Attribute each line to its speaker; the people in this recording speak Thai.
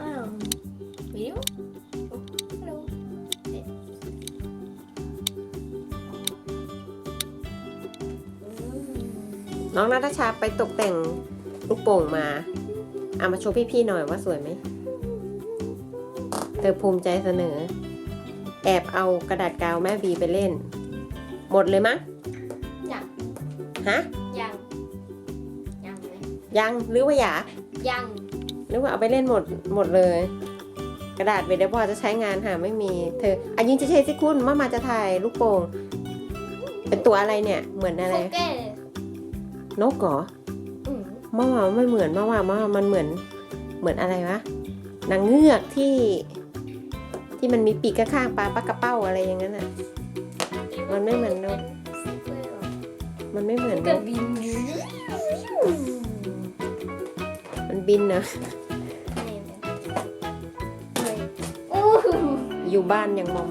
Speaker 1: อ้าววิดีโอฮัลโหล
Speaker 2: น้องนาตาชาไปตกแต่งลูกโป่งมาเอามาโชว์พี่ๆหน่อยว่าสวยไหม เธอภูมิใจเสนอ แอบเอากระดาษกาวแม่บีไปเล่น หมดเลยมั้ง
Speaker 1: ยัง
Speaker 2: ฮะ
Speaker 1: ยัง ยังไหม
Speaker 2: ยังหรือว่าหยา
Speaker 1: ยัง
Speaker 2: หรือว่าเอาไปเล่นหมดหมดเลย กระดาษเวเดบอจะใช้งานหาไม่มีเธออันยิงจะใช้สิคุณมามาจะถ่ายลูกโป่งเป็นตัวอะไรเนี่ยเหมือนอะไร
Speaker 1: โฟเก้
Speaker 2: นกเหรอ
Speaker 1: อืม
Speaker 2: มาว่าไม่เหมือนมาว่ามาว่ามันเหมือนเหมือนอะไรวะนางเงือกที่ ที่มันมีปีกข้างๆปลาปักกระเป้าอะไรอย่างนั้นอะ มันไม่เหมือนนก มันไม่เหมือนน
Speaker 1: ก็
Speaker 2: ก
Speaker 1: บินอยู่
Speaker 2: มันบินนะ
Speaker 1: อ
Speaker 2: ยู่บ้านอย่างมอง